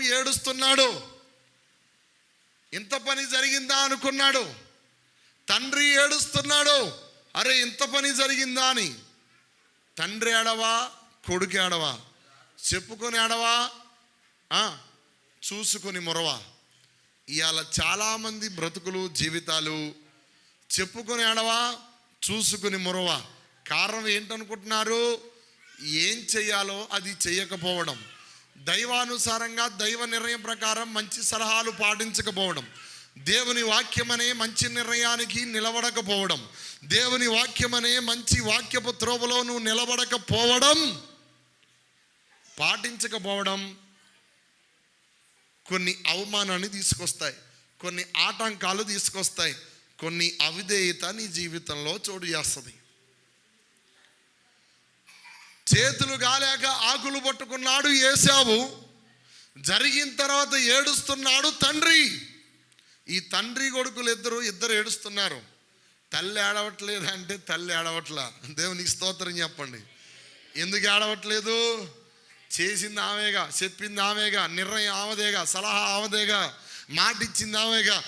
ఏడుస్తున్నాడు. ఇంత పని జరిగిందా అనుకున్నాడు. తండ్రి ఏడుస్తున్నాడు. అరే ఇంత పని జరిగిందా అని. తండ్రి ఏడవా కొడుకు ఏడవా చెప్పుకొని ఏడవా చూసుకొని మొరవా? ఇవాళ చాలామంది బ్రతుకులు జీవితాలు చెప్పుకొని ఏడవా చూసుకుని మొరవా? కారణం ఏంటనుకుంటున్నారు? ఏం చేయాలో అది చేయకపోవడం దైవానుసారంగా దైవ నిర్ణయం ప్రకారం మంచి సలహాలు పాటించకపోవడం దేవుని వాక్యమనే మంచి నిర్ణయానికి నిలబడకపోవడం దేవుని వాక్యమనే మంచి వాక్యపు త్రోవలో నువ్వు నిలబడకపోవడం పాటించకపోవడం కొన్ని అవమానాన్ని తీసుకొస్తాయి కొన్ని ఆటంకాలు తీసుకొస్తాయి కొన్ని అవిధేయత నీ జీవితంలో చోటు చేస్తుంది. చేతులు గాలేక ఆకులు పట్టుకున్నాడు ఏసావు జరిగిన తర్వాత ఏడుస్తున్నాడు తండ్రి. ఈ తండ్రి కొడుకులు ఇద్దరు ఇద్దరు ఏడుస్తున్నారు. తల్లి ఏడవట్లేదు అంటే తల్లి ఏడవట్లా. దేవునికి స్తోత్రం చెప్పండి. ఎందుకు ఏడవట్లేదు? చేసింది ఆమెగా చెప్పింది ఆమెగా నిర్ణయం ఆమెదేగా సలహా ఆమెదేగా మాట ఇచ్చింది ఆమెగా.